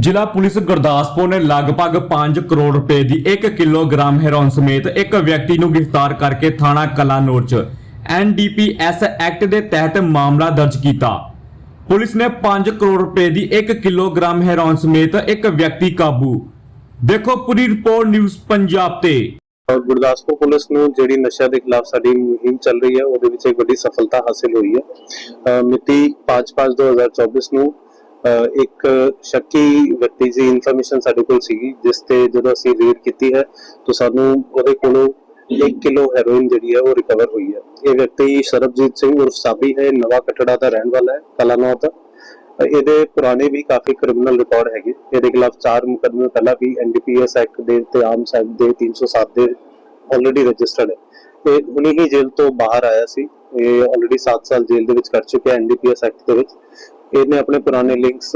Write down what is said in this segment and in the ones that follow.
ਜ਼ਿਲ੍ਹਾ ਪੁਲਿਸ ਗੁਰਦਾਸਪੁਰ ਨੇ ਲਗਭਗ 5 ਕਰੋੜ ਰੁਪਏ ਦੀ 1 ਕਿਲੋਗ੍ਰਾਮ ਹੈਰੋਇਨ ਸਮੇਤ ਇੱਕ ਵਿਅਕਤੀ ਨੂੰ ਗ੍ਰਿਫਤਾਰ ਕਰਕੇ ਥਾਣਾ ਕਲਾਨੌਰ 'ਚ ਐਨਡੀਪੀਐਸ ਐਕਟ ਦੇ ਤਹਿਤ ਮਾਮਲਾ ਦਰਜ ਕੀਤਾ। ਪੁਲਿਸ ਨੇ 5 ਕਰੋੜ ਰੁਪਏ ਦੀ 1 ਕਿਲੋਗ੍ਰਾਮ ਹੈਰੋਇਨ ਸਮੇਤ ਇੱਕ ਵਿਅਕਤੀ ਕਾਬੂ। ਦੇਖੋ ਪੂਰੀ ਰਿਪੋਰਟ ਨਿਊਜ਼ ਪੰਜਾਬ ਤੇ। ਗੁਰਦਾਸਪੁਰ ਪੁਲਿਸ ਨੂੰ ਜਿਹੜੀ ਨਸ਼ਾ ਦੇ ਖਿਲਾਫ ਸਾਡੀ ਮੁਹਿੰਮ ਚੱਲ ਰਹੀ ਹੈ, ਉਹਦੇ ਵਿੱਚ ਇੱਕ ਵੱਡੀ ਸਫਲਤਾ ਹਾਸਿਲ ਹੋਈ ਹੈ। ਮਿਤੀ 5/5/2024 ਨੂੰ ਇੱਕ ਸ਼ੱਕੀ ਵਿਅਕਤੀ ਦੀ ਇਨਫੋਰਮੇਸ਼ਨ ਸਾਡੇ ਕੋਲ ਸੀਗੀ, ਜਿਸ ਤੇ ਜਦੋਂ ਅਸੀਂ ਰੇਡ ਕੀਤੀ ਹੈ, ਤਾਂ ਸਾਨੂੰ ਉਹਦੇ ਕੋਲੋਂ 1 ਕਿਲੋ ਹੈਰੋਇਨ ਜਿਹੜੀ ਹੈ ਉਹ ਰਿਕਵਰ ਹੋਈ ਹੈ। ਇਹ ਵਿਅਕਤੀ ਸਰਬਜੀਤ ਸਿੰਘ ਉਰਫ ਸਾਬੀ ਹੈ, ਨਵਾਂ ਕਟੜਾ ਦਾ ਰਹਿਣ ਵਾਲਾ ਹੈ ਕਲਾਨੌਰ ਦਾ ਇਹਦੇ ਪੁਰਾਣੇ ਵੀ ਕਾਫੀ ਕ੍ਰਿਮੀਨਲ ਰਿਕਾਰਡ ਹੈਗੇ। ਇਹਦੇ ਖਿਲਾਫ ਚਾਰ ਮੁਕੱਦਮੇ ਪਹਿਲਾਂ ਵੀ ਐਨਡੀਪੀਐਸ ਐਕਟ ਦੇ ਤੇ ਆਰਮਸ ਐਕਟ ਦੇ 307 ਦੇ ਆਲਰੇਡੀ ਰਜਿਸਟਰਡ ਹੈ। ਇਹ ਹੁਣੇ ਹੀ ਜੇਲ੍ਹ ਤੋਂ ਬਾਹਰ ਆਇਆ ਸੀ। ਇਹ ਆਲਰੇਡੀ 7 ਸਾਲ ਜੇਲ੍ਹ ਦੇ ਵਿੱਚ ਕਰ ਚੁੱਕਿਆ ਐਨਡੀਪੀਐਸ ਐਕਟ ਦੇ ਵਿੱਚ। ਇਹਨੇ ਆਪਣੇ ਪੁਰਾਣੇ ਲਿੰਕਸ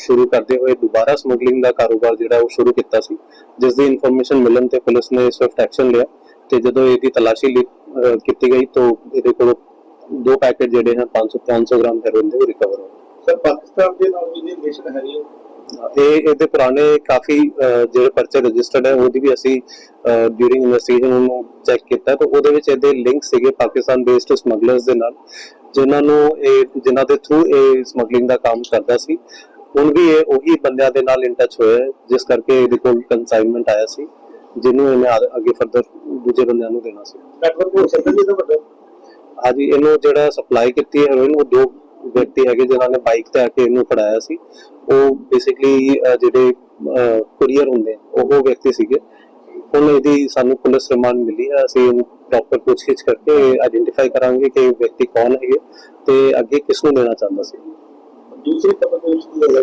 ਸ਼ੁਰੂ ਕਰਦੇ ਹੋਏ ਦੁਬਾਰਾ ਸਮਗਲਿੰਗ ਦਾ ਕਾਰੋਬਾਰ ਜਿਹੜਾ ਉਹ ਸ਼ੁਰੂ ਕੀਤਾ ਸੀ ਜਿਸ ਦੀ ਇਨਫੋਰਮੇਸ਼ਨ ਮਿਲਣ ਤੇ ਪੁਲਿਸ ਨੇ ਸਵਿਫਟ ਐਕਸ਼ਨ ਲਿਆ ਤੇ ਜਦੋਂ ਇਹਦੀ ਤਲਾਸ਼ੀ ਲਈ ਅਹ, ਕੀਤੀ ਗਈ ਤਾਂ ਇਹਦੇ ਕੋਲ ਦੋ ਪੈਕੇਟ ਜਿਹੜੇ ਹਨ 500 500 ਗ੍ਰਾਮ ਹੈਰੋਇਨ ਦੇ ਰਿਕਵਰ ਹੋਏ। ਸਰ ਪਾਕਿਸਤਾਨ ਦੇ ਨਾਲ ਵੀ ਰਿਲੇਸ਼ਨ ਹੈ? ਜੀ ਇਹ ਇਹਦੇ ਪੁਰਾਣੇ ਕਾਫੀ ਜਿਹੜੇ ਪਰਚੇ ਰਜਿਸਟਰਡ ਹੈ ਉਹਦੀ ਵੀ ਅਸੀਂ ਡਿਊਰਿੰਗ ਇਨਵੈਸਟੀਗੇਸ਼ਨ ਉਹਨੂੰ ਚੈੱਕ ਕੀਤਾ। ਤਾਂ ਉਹਦੇ ਵਿੱਚ ਇਹਦੇ ਲਿੰਕ ਸੀਗੇ ਪਾਕਿਸਤਾਨ ਬੇਸਡ ਸਮਗਲਰਸ ਦੇ ਨਾਲ ਜਿਨ੍ਹਾਂ ਨੂੰ ਇਹ ਜਿਨ੍ਹਾਂ ਦੇ ਥਰੂ ਇਹ ਸਮਗਲਿੰਗ ਦਾ ਕੰਮ ਕਰਦਾ ਸੀ। ਹੁਣ ਵੀ ਇਹ ਉਹੀ ਬੰਦਿਆਂ ਦੇ ਨਾਲ ਇਨ ਟੱਚ ਹੋਇਆ ਜਿਸ ਕਰਕੇ ਇਹਦੇ ਕੋਲ ਕੰਸਾਈਨਮੈਂਟ ਆਇਆ ਸੀ ਜਿਹਨੂੰ ਇਹਨੇ ਅੱਗੇ ਫਰਦਰ ਦੂਜੇ ਬੰਦਿਆਂ ਨੂੰ ਦੇਣਾ ਸੀ। ਨੈਟਵਰਕ ਹੋ ਸਕਦਾ ਜੀ ਇਹਦਾ ਵੱਡਾ ਹਾਂਜੀ ਇਹਨੂੰ ਜਿਹੜਾ ਸਪਲਾਈ ਕੀਤੀ ਹੈ ਹੈਰੋਇਨ ਉਹ ਦੋ ਵਿਅਕਤੀ ਹੈਗੇ ਜਿਨ੍ਹਾਂ ਨੇ ਬਾਈਕ ਤੇ ਆ ਕੇ ਇਹਨੂੰ ਫੜਾਇਆ ਸੀ, ਉਹ ਬੇਸਿਕਲੀ ਜਿਹੜੇ ਕੁਰੀਅਰ ਹੁੰਦੇ ਉਹ ਵਿਅਕਤੀ ਸੀਗੇ। ਹੁਣ ਇਹਦੀ ਸਾਨੂੰ ਪੁਲਿਸ ਰਿਮਾਂਡ ਮਿਲੀ ਹੈ, ਅਸੀਂ ਇਹਨੂੰ ਪ੍ਰੋਪਰ ਪੁੱਛਗਿੱਛ ਕਰਕੇ ਆਇਡੈਂਟੀਫਾਈ ਕਰਾਂਗੇ ਕਿ ਇਹ ਵਿਅਕਤੀ ਕੌਣ ਹੈਗੇ ਤੇ ਅੱਗੇ ਕਿਸ ਨੂੰ ਦੇਣਾ ਚਾਹੁੰਦਾ ਸੀ। ਦੂਸਰੀ ਖਬਰ ਦੇ ਵਿੱਚ ਕੀ ਹੋਇਆ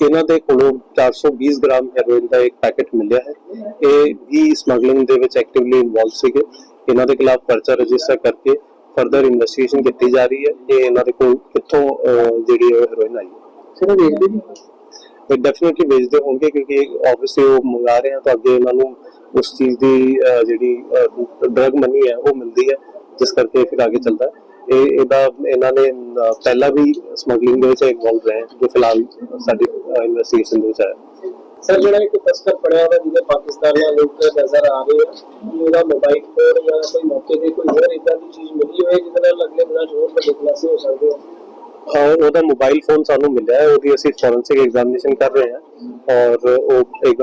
ਇਹਨਾਂ ਦੇ ਕੋਲੋਂ 420 ਗ੍ਰਾਮ ਹੈਰੋਇਨ ਦਾ ਇੱਕ ਪੈਕੇਟ ਮਿਲਿਆ ਹੈ। ਇਹ ਵੀ ਸਮਗਲਿੰਗ ਦੇ ਵਿੱਚ ਐਕਟਿਵਲੀ ਇਨਵੋਲਵ ਸੀਗੇ। ਇਹਨਾਂ ਦੇ ਖਿਲਾਫ ਪਰਚਾ ਰਜਿਸਟਰ ਕਰਕੇ ਫਰਦਰ ਇਨਵੈਸਟੀਗੇਸ਼ਨ ਕੀਤੀ ਜਾ ਰਹੀ ਹੈ। ਕਿ ਇਹਨਾਂ ਦੇ ਕੋਲ ਕਿੱਥੋਂ ਜਿਹੜੀ ਹੈਰੋਇਨ ਆਈ ਹੈ। ਸਰ ਦੇਖਦੇ ਜੀ ਤੇ ਡੈਫੀਨਿਟਲੀ ਵੇਚਦੇ ਹੋਣਗੇ ਕਿਉਂਕਿ ਆਬਵੀਅਸਲੀ ਉਹ ਮੰਗਾ ਰਹੇ ਹਨ ਤਾਂ ਅੱਗੇ ਇਹਨਾਂ ਨੂੰ ਉਸ ਚੀਜ਼ ਦੀ ਜਿਹੜੀ ਡਰਗ ਮਨੀ ਹੈ ਉਹ ਮਿਲਦੀ ਹੈ ਜਿਸ ਕਰਕੇ ਫਿਰ ਅੱਗੇ ਚੱਲਦਾ ਹੈ। ਇਹ ਇਹਦਾ ਇਹਨਾਂ ਨੇ ਪਹਿਲਾਂ ਵੀ ਸਮਗਲਿੰਗ ਦੇ ਵਿੱਚ ਇਨਵੋਲਵ ਰਹੇ ਜੋ ਫਿਲਹਾਲ ਸਾਡੀ ਇਨਵੈਸਟੀਗੇਸ਼ਨ ਦੇ ਵਿੱਚ ਹੈ ਸਰ ਜਿਹੜਾ ਇੱਕ ਤਸਕਰ ਫੜਿਆ ਹੋਇਆ ਜਿਹਦੇ ਪਾਕਿਸਤਾਨ ਨਾਲ ਲੋਕ ਨਜ਼ਰ ਆ ਰਹੇ ਆ ਉਹਦਾ ਮੋਬਾਈਲ ਫੋਨ ਜਾਂ ਕੋਈ ਮੌਕੇ ਤੇ ਕੋਈ ਹੋਰ ਇਦਾਂ ਦੀ ਚੀਜ਼ ਮਿਲੀ ਹੋਵੇ ਜਿਹਦੇ ਨਾਲ ਅਗਲੇ 'ਚ ਹੋਰ ਵੱਡੇ ਖੁਲਾਸੇ ਹੋ ਸਕਦੇ ਆ? ਔਰ ਉਹਦਾ ਮੋਬਾਈਲ ਫੋਨ ਸਾਨੂੰ ਮਿਲਿਆ ਹੈ ਉਹਦੀ ਅਸੀਂ ਫੋਰੈਂਸਿਕ ਐਗਜ਼ਾਮੀਨੇਸ਼ਨ ਕਰ ਰਹੇ ਹਾਂ ਔਰ ਉਹ